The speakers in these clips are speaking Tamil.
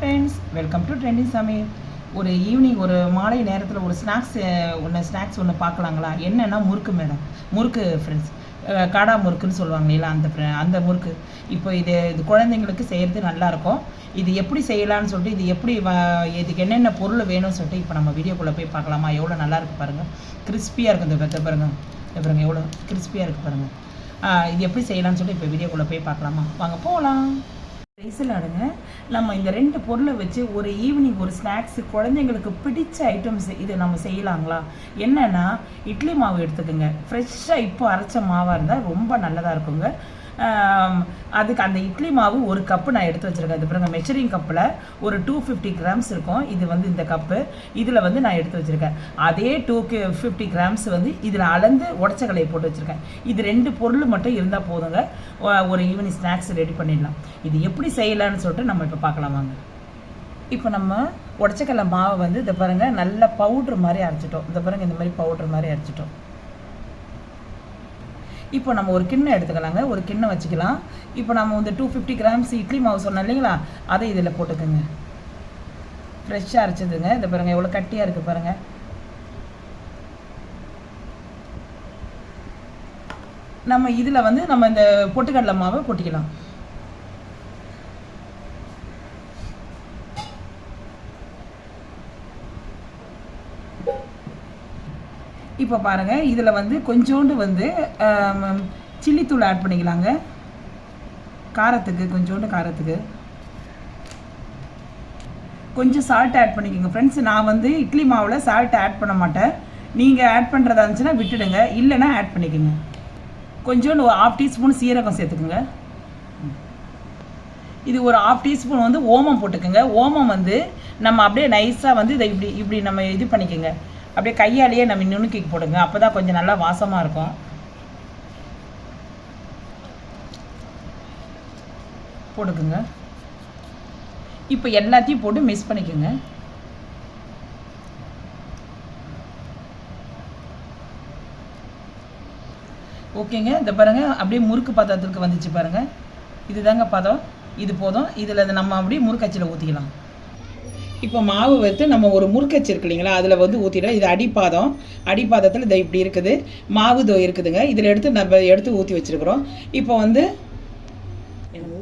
ஃப்ரெண்ட்ஸ் வெல்கம் டு ட்ரெண்டிங் சமையல் ஒரு ஈவினிங் ஒரு மாலை நேரத்தில் ஒரு ஸ்நாக்ஸ் ஒன்று ஸ்நாக்ஸ் ஒன்று பார்க்கலாங்களா என்னென்னா முறுக்கு மேடம் முறுக்கு ஃப்ரெண்ட்ஸ் காடா முறுக்குன்னு சொல்லுவாங்க இல்லையா அந்த அந்த முறுக்கு. இப்போ இது இது குழந்தைங்களுக்கு செய்கிறது நல்லாயிருக்கும் இது எப்படி செய்யலான்னு சொல்லிட்டு இது எப்படி வ- இதுக்கு என்னென்ன பொருள் வேணும்னு சொல்லிட்டு இப்போ நம்ம வீடியோக்குள்ளே போய் பார்க்கலாமா எவ்வளோ நல்லாயிருக்கு பாருங்கள் கிறிஸ்பியாக இருக்குது இந்த வெத்த பாருங்க பாருங்கள் எவ்வளோ கிறிஸ்பியாக இருக்குது பாருங்கள் இது எப்படி செய்யலாம்னு சொல்லிட்டு இப்போ வீடியோக்குள்ளே போய் பார்க்கலாமா வாங்க போகலாம் ரைஸில் நம்ம இந்த ரெண்டு பொருளை வச்சு ஒரு ஈவினிங் ஒரு ஸ்நாக்ஸ் குழந்தைங்களுக்கு பிடிச்ச ஐட்டம்ஸ் இதை நம்ம செய்யலாங்களா? என்னன்னா இட்லி மாவு எடுத்துக்கோங்க. ஃப்ரெஷ்ஷாக இப்போ அரைச்ச மாவாக இருந்தால் ரொம்ப நல்லதாக இருக்குங்க. அதுக்கு அந்த இட்லி மாவு ஒரு கப்பு நான் எடுத்து வச்சுருக்கேன். இது பாருங்க மெஷரிங் கப்பில் ஒரு டூ ஃபிஃப்டி கிராம்ஸ் இருக்கும். இது வந்து இந்த கப்பு இதில் வந்து நான் எடுத்து வச்சுருக்கேன். அதே டூ ஃபிஃப்டி கிராம்ஸ் வந்து இதில் அளந்து உடச்ச கலையை போட்டு வச்சுருக்கேன். இது ரெண்டு பொருள் மட்டும் இருந்தால் போதுங்க. ஒரு ஈவினிங் ஸ்நாக்ஸ் ரெடி பண்ணிடலாம். இது எப்படி செய்யலாம்னு சொல்லிட்டு நம்ம இப்போ பார்க்கலாம் வாங்க. இப்போ நம்ம உடச்சக்கடலை மாவை வந்து இதை பாருங்கள் நல்ல பவுட்ரு மாதிரி அரைச்சிட்டோம். இந்த பாருங்கள் இந்த மாதிரி பவுட்ரு மாதிரி அரைச்சிட்டோம். இப்போ நம்ம ஒரு கிண்ணம் எடுத்துக்கலாங்க. ஒரு கிண்ணம் வச்சுக்கலாம். இப்போ நம்ம வந்து டூ ஃபிஃப்டி கிராம்ஸ் இட்லி மாவு சொன்னோம் இல்லைங்களா? அதை இதில் போட்டுக்கோங்க. ஃப்ரெஷ்ஷாக அரைச்சதுங்க. இதை பாருங்கள் எவ்வளோ கட்டியாக இருக்குது பாருங்கள் நம்ம இதில் வந்து நம்ம இந்த பொட்டுக்கடலை மாவை கொட்டிக்கலாம். இப்போ பாருங்கள் இதில் வந்து கொஞ்சோண்டு வந்து சில்லித்தூள் ஆட் பண்ணிக்கலாங்க. காரத்துக்கு கொஞ்சோண்டு காரத்துக்கு. கொஞ்சம் சால்ட் ஆட் பண்ணிக்கோங்க. ஃப்ரெண்ட்ஸ் நான் வந்து இட்லி மாவில் சால்ட் ஆட் பண்ண மாட்டேன். நீங்கள் ஆட் பண்ணுறதா இருந்துச்சுன்னா விட்டுடுங்க. இல்லைன்னா ஆட் பண்ணிக்கோங்க. கொஞ்சோண்டு ஒரு ஹாஃப் டீஸ்பூன் சீரகம் சேர்த்துக்குங்க. இது ஒரு ஹாஃப் டீஸ்பூன் வந்து ஓமம் போட்டுக்கோங்க. ஓமம் வந்து நம்ம அப்படியே நைஸாக வந்து இதை இப்படி இப்படி நம்ம இது பண்ணிக்கோங்க. அப்படியே கையாலேயே நம்ம நுணுக்கி போடுங்க. அப்போ தான் கொஞ்சம் நல்லா வாசமாக இருக்கும். போட்டுக்குங்க இப்போ எல்லாத்தையும் போட்டு மிக்ஸ் பண்ணிக்கோங்க. ஓகேங்க. இந்த பாருங்க அப்படியே முறுக்கு பதத்துக்கு வந்துச்சு பாருங்க. இதுதாங்க பதம். இது போதும். இதில் நம்ம அப்படியே முறுக்கச்சியில் ஊற்றிக்கலாம் இப்போ மாவு வந்து நம்ம ஒரு முறுக்கச்சி இருக்கு இல்லைங்களா? அதில் வந்து ஊற்றிடலாம் இது அடிப்பாதம். அடிப்பாதத்தில் இது இப்படி இருக்குது. மாவு தோ இருக்குதுங்க. இதில் எடுத்து நம்ம எடுத்து ஊற்றி வச்சிருக்கிறோம். இப்போ வந்து எனக்கு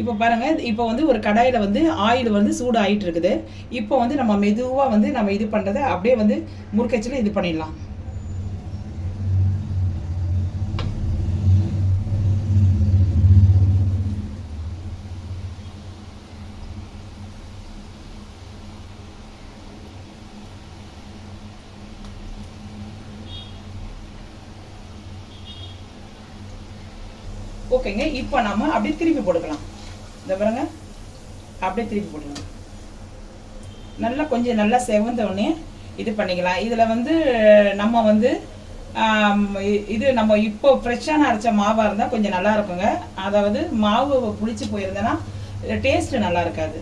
இப்போ பாருங்க. இப்போ வந்து ஒரு கடாயில் வந்து ஆயில் வந்து சூடு ஆகிட்டு இருக்குது. இப்போ வந்து நம்ம மெதுவாக வந்து நம்ம இது பண்ணுறதை அப்படியே வந்து முறுக்கச்சில் இது பண்ணிடலாம். ஓகேங்க இப்போ நம்ம அப்படியே திருப்பி போட்டுக்கலாம். இந்த பாருங்க. அப்படியே திருப்பி போட்டுக்கலாம். நல்லா கொஞ்சம் நல்லா செவந்தோடனே இது பண்ணிக்கலாம். இதில் வந்து நம்ம வந்து இது நம்ம இப்போ ஃப்ரெஷ்ஷான அரைச்ச மாவாக இருந்தால் கொஞ்சம் நல்லா இருக்குங்க. அதாவது மாவு புளிச்சு போயிருந்தேன்னா டேஸ்ட்டு நல்லா இருக்காது.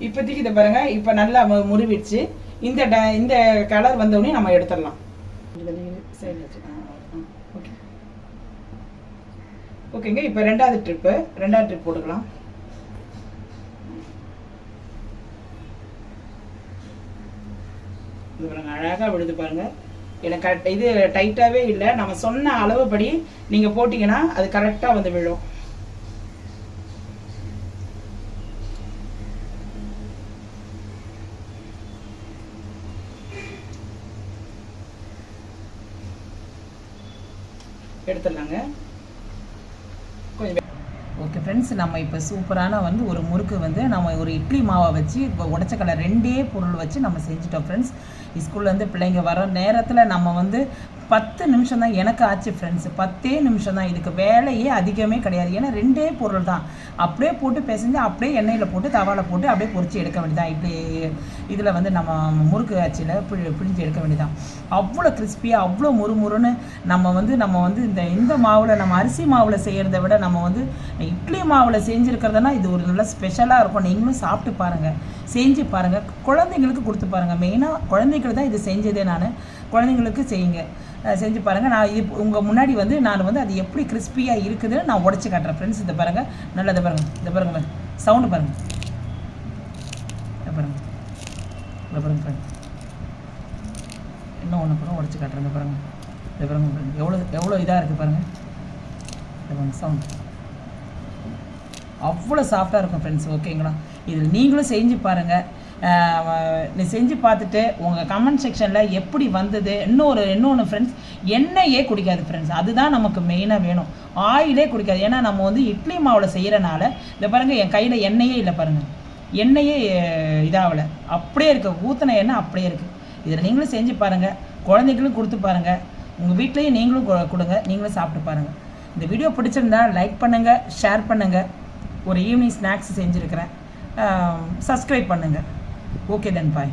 இப்போதைக்கு இதை பாருங்க. இப்போ நல்லா முறிவிடுச்சு இந்த ட- இந்த கலர் வந்தோடனே நம்ம எடுத்துடலாம். சரி ஓகே. ஓகேங்க இப்போ ரெண்டாவது ட்ரிப்பு ரெண்டாவது ட்ரிப் போட்டுக்கலாம். இது அழகாக விழுது பாருங்க. எனக்கு கரெக்ட் இது டைட்டாகவே இல்லை. நம்ம சொன்ன அளவுப்படி நீங்கள் போட்டிங்கன்னா அது கரெக்டாக வந்து விழும். எடுத்துடலாங்க. ஓகே ஃப்ரெண்ட்ஸ் நம்ம இப்போ சூப்பரான வந்து ஒரு முறுக்கு வந்து நம்ம ஒரு இட்லி மாவை வச்சு இப்போ உடச்ச கடை ரெண்டே பொருள் வச்சு நம்ம செஞ்சுட்டோம் ஃப்ரெண்ட்ஸ் ஸ்கூல்லேருந்து பிள்ளைங்க வர நேரத்தில் நம்ம வந்து பத்து நிமிஷம் தான் எனக்கு ஆச்சு ஃப்ரெண்ட்ஸ் பத்தே நிமிஷம் தான். இதுக்கு வேலையே அதிகமே கிடையாது. ஏன்னா ரெண்டே பொருள் தான். அப்படியே போட்டு பிசைஞ்சு அப்படியே எண்ணெயில் போட்டு தவாவில் போட்டு அப்படியே பொறிச்சு எடுக்க வேண்டியதான் இப்படி இதில் வந்து நம்ம முறுக்கு ஆச்சியில் பிழி பிழிஞ்சு எடுக்க வேண்டியதான் அவ்வளோ கிறிஸ்பியாக அவ்வளோ முறுமுறுன்னு நம்ம வந்து நம்ம வந்து இந்த இந்த மாவில் நம்ம அரிசி மாவில் செய்கிறத விட நம்ம வந்து இட்லி மாவில் செஞ்சுருக்கிறதுனா இது ஒரு நல்ல ஸ்பெஷலாக இருக்கும். நீங்களும் சாப்பிட்டு பாருங்கள் செஞ்சு பாருங்கள் குழந்தைங்களுக்கு கொடுத்து பாருங்கள் மெயினாக குழந்தைங்களுக்கு தான் இது செஞ்சதே நான். குழந்தைங்களுக்கு செய்யுங்க. செஞ்சு பாருங்கள் நான் இது உங்கள் முன்னாடி வந்து நான் வந்து அது எப்படி கிறிஸ்பியாக இருக்குதுன்னு நான் உடச்சி காட்டுறேன் ஃப்ரெண்ட்ஸ் இதை பாருங்கள் நல்லா இதை பாருங்கள் இதை பாருங்கள் சவுண்டு பாருங்கள் இதை பாருங்க. இதை பாருங்க ஃப்ரெண்ட் இன்னும் ஒன்று கூட உடச்சி காட்டுறேன். இதை பாருங்க. இதை பாருங்க friends. எவ்வளோ எவ்வளோ இதாக இருக்குது பாருங்கள் இதை பாருங்க. சவுண்ட் அவ்வளோ சாஃப்டாக இருக்கும் ஃப்ரெண்ட்ஸ் ஓகேங்களா இதில் நீங்களும் செஞ்சு பாருங்கள் நீ செஞ்சு பார்த்துட்டு உங்கள் கமெண்ட் செக்ஷனில் எப்படி வந்தது? இன்னொரு இன்னொன்று ஃப்ரெண்ட்ஸ் எண்ணெயே குடிக்காது ஃப்ரெண்ட்ஸ் அதுதான் நமக்கு மெயினாக வேணும். ஆயிலே குடிக்காது. ஏன்னா நம்ம வந்து இட்லி மாவில் செய்கிறனால இந்த பாருங்கள் என் கையில் எண்ணெயே இல்லை பாருங்கள் எண்ணெயே இதாகலை அப்படியே இருக்குது ஊற்றின எண்ணெய் அப்படியே இருக்குது இதில் நீங்களும் செஞ்சு பாருங்கள் குழந்தைகளும் கொடுத்து பாருங்கள் உங்கள் வீட்லேயும் நீங்களும் கொடுங்க. நீங்களும் சாப்பிட்டு பாருங்கள் இந்த வீடியோ பிடிச்சிருந்தா லைக் பண்ணுங்கள் ஷேர் பண்ணுங்கள் ஒரு ஈவினிங் ஸ்நாக்ஸ் செஞ்சுருக்கிறேன். சப்ஸ்கிரைப் பண்ணுங்கள் ஓகே தென் பாய்